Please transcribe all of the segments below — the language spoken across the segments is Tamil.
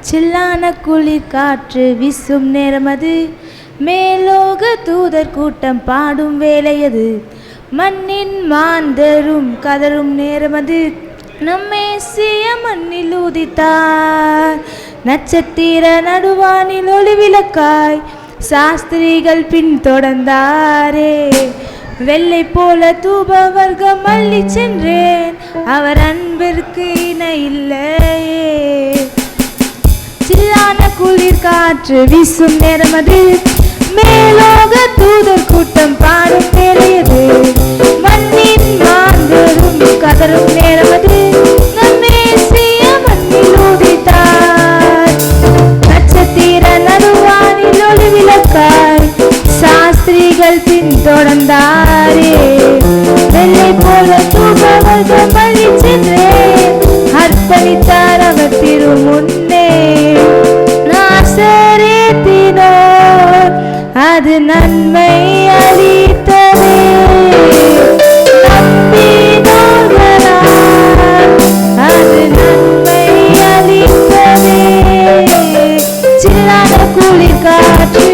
சில்லான குளிர் காற்று வீசும் நேரமது மேலோக தூதர் கூட்டம் பாடும் வேலையது மண்ணின் மாந்தரும் கதரும் நேரமது நம்மேசிய மண்ணில் உதித்தார். நட்சத்திர நடுவானில் ஒளி விளக்காய். சாஸ்திரிகள் பின் தொடர்ந்தாரே. வெள்ளை போல தூப வர்க்கம் அள்ளி சென்றேன். அவர் அன்பிற்கு இணை இல்லை. காற்று வீசும் நேரம் அது. மேலோக தூதர் கூட்டம் பாடும் மேலையது மண்ணின் மாந்தரும் கதரும் நேரம் அது. சாஸ்திரிகள் பின் தொடர்ந்தார் அது நன்மை அளித்ததே. அது நன்மை அளித்ததே. சில்லாத குளிர் காற்று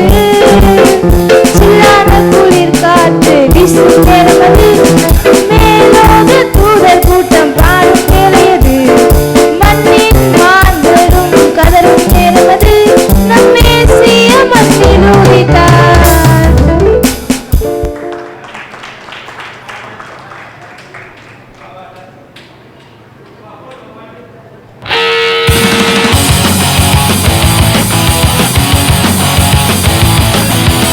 குளிர் காற்று